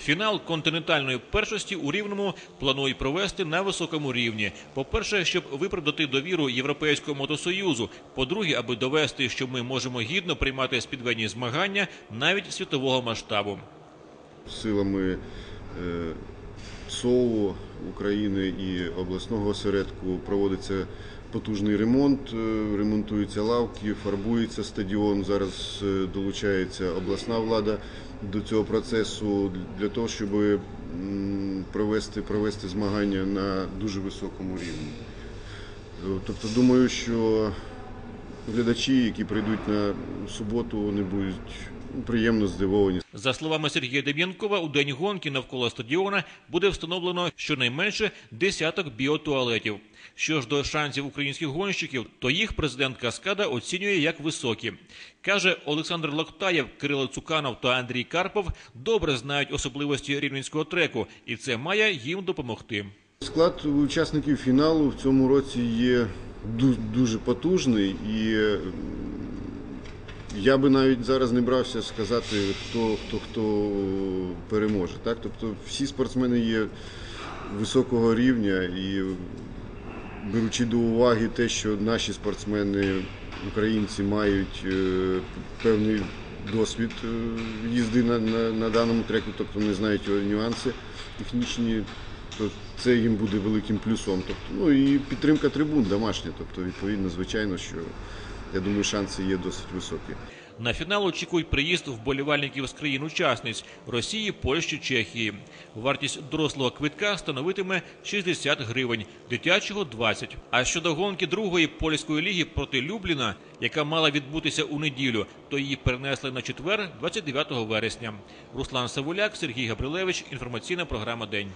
Фінал континентальної першості у рівному планують провести на високому рівні. По-перше, щоб виправдати довіру Європейського мотосоюзу. По-друге, аби довести, що ми можемо гідно приймати спідвенні змагання навіть світового масштабу. силами е, СОУ України і обласного осередку проводиться потужний ремонт, е, ремонтуються лавки, фарбується стадіон. Зараз е, долучається обласна влада до цього процесу для того, щоб провести, провести змагання на дуже високому рівні. Е, Тобто, думаю, що глядачі, які прийдуть на суботу, вони будуть приємно здивовані. За словами Сергія Дем'янкова, у день гонки навколо стадіона буде встановлено щонайменше десяток біотуалетів. Що ж до шансів українських гонщиків, то їх президент Каскада оцінює як високі. Каже Олександр Локтаєв, Кирило Цуканов та Андрій Карпов добре знають особливості рівненського треку, і це має їм допомогти. Склад учасників фіналу в цьому році є дуже потужний, і я би навіть зараз не брався сказати, хто хто, хто переможе. Так? Тобто всі спортсмени є високого рівня і беручи до уваги те, що наші спортсмени, українці, мають е, певний досвід е, їзди на, на, на даному треку, тобто вони знають його нюанси технічні, то це їм буде великим плюсом. Тобто, ну і підтримка трибун домашня. Тобто, відповідно, звичайно, що я думаю, шанси є досить високі. На фінал очікують приїзд вболівальників з країн-учасниць Росії, Польщі, Чехії. Вартість дорослого квитка становитиме 60 гривень, дитячого 20. А щодо гонки другої польської ліги проти Любліна, яка мала відбутися у неділю, то її перенесли на четвер, 29 вересня. Руслан Савуляк, Сергій Габрилевич. Інформаційна програма День.